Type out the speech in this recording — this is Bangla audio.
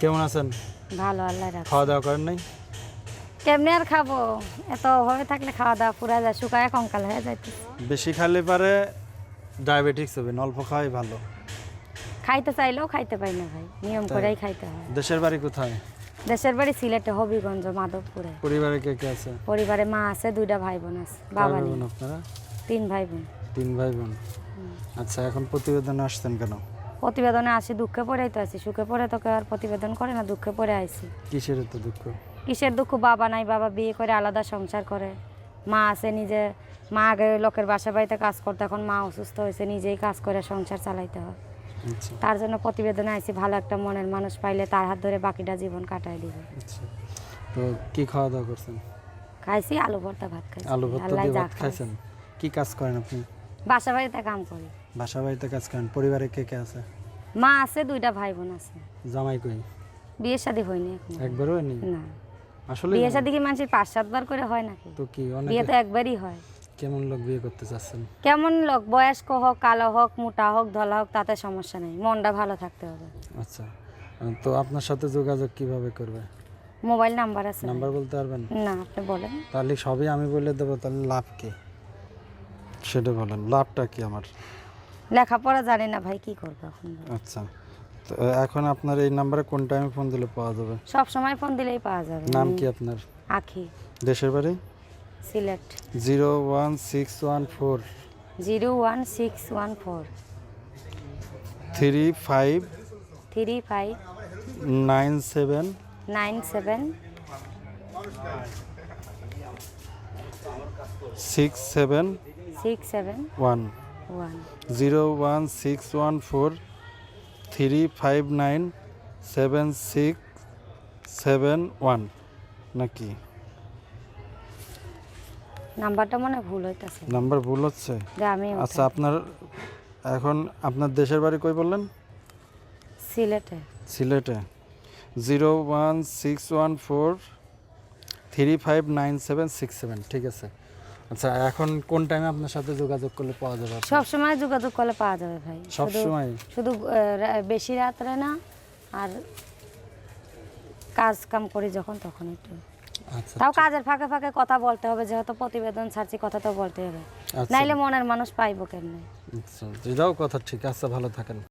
কেমন আছেন? ভালো আল্লাহ রাখ খাওয়া দাওয়া করেন নাই? কেমনি আর খাব? এত অভাবে থাকলে খাওয়া দাওয়া পুরা যায় শুকায় কঙ্কাল হয়ে যায় বেশি খাইলে পারে ডায়াবেটিক্স হবে অল্প খাওয়াই ভালো। খাইতে চাইলেও খাইতে পাই না ভাই নিয়ম? করেই খাইতে হয়। দেশের বাড়ি কোথায়? দেশের বাড়ি সিলেটে হবিগঞ্জ মাধবপুরে। পরিবারে কে কে আছে? পরিবারে মা আছে দুইটা ভাই বোন আছে বাবা নেই। বোন আপনারা? তিন ভাই বোন তিন ভাই বোন আচ্ছা এখন প্রতিবেদনে আসছেন কেন? প্রতিবেদনে আসি দুঃখে পড়েই তো আছি। সুখে পড়ে তো কেউ আর প্রতিবেদন করে না দুঃখে পড়ে আইছি। কিসের এত দুঃখ? কিসের দুঃখ? বাবা নাই বাবা বিয়ে করে আলাদা সংসার করে। মা আছে নিজে মা আগে লোকের বাসা বাড়িতে কাজ করতো এখন মা অসুস্থ হয়েছে নিজেই কাজ করে সংসার চালাইতে হয়। আচ্ছা। তার জন্য প্রতিবেদনে আইছি ভালো একটা মনের মানুষ পাইলে তার হাত ধরে বাকিটা জীবন কাটাই দিবে। আচ্ছা। তো কি খাওয়া দাওয়া করছেন? খাইছি আলু ভর্তা ভাত খাইছি। আলু ভর্তা দিয়ে ভাত খাইছেন? কি কাজ করেন আপনি? বাসা বাড়িতে কাম করি। বাসা বাড়িতে কাজ করেন পরিবারে কে কে আছে? মা আছে দুইটা ভাই বোন আছে। জামাই কই? বিয়ে শাদী হয়নি এখন। একবারও হয়নি? না। আসলে বিয়ে শাদী কি মানুষের পাঁচ সাতবার করে হয় নাকি? তো কি বিয়ে তো একবারই হয়। কেমন লোক বিয়ে করতে চাচ্ছেন? কেমন লোক? বয়স্ক হোক কালো হোক মোটা হোক ধলা হোক তাতে সমস্যা নেই। মনটা ভালো থাকতে হবে। আচ্ছা। তো আপনার সাথে যোগাযোগ কীভাবে করবে? মোবাইল নাম্বার আছে নাম্বার বলতে পারবেন? না আপনি বলেন। তাহলে সবই আমি বলে দেবো তাহলে লাভ কি? সেটা বলেন লাভটা কি আমার? লেখাপড়া জানি না ভাই কি করব এখন? আচ্ছা তো এখন আপনার এই নাম্বারে কোন টাইমে ফোন দিলে পাওয়া যাবে? সব সময় ফোন দিলেই পাওয়া যাবে। নাম কি আপনার? আখি। দেশের বাড়ি? Sylhet. Zero one six one four. Zero one six one four. Three five three five nine seven. Nine seven six seven six seven one one zero one six one four three five nine seven six seven one নাকি? নাম্বারটা মনে ভুল হইতাছে। নাম্বার ভুল হচ্ছে? আমি আচ্ছা আপনার এখন আপনার দেশের বাড়ি কই বললেন? সিলেটে। সিলেটে। Zero one six one four three five nine seven six seven ঠিক আছে। আচ্ছা এখন কোন টাইমে আপনার সাথে যোগাযোগ করলে পাওয়া যাবে সব সময় যোগাযোগ করলে পাওয়া যাবে ভাই। সব সময়? শুধু বেশি রাত্রে না আর কাজ কাম করি যখন তখন একটু। আচ্ছা তাও কাজের ফাঁকে ফাঁকে কথা বলতে হবে যেহেতু প্রতিবেদন ছাড়ছি কথা তো বলতে হবে। আচ্ছা। নাইলে মনের মানুষ পাইবো কেমনে? আচ্ছা যেটাও কথা ঠিক। আছে ভালো থাকেন।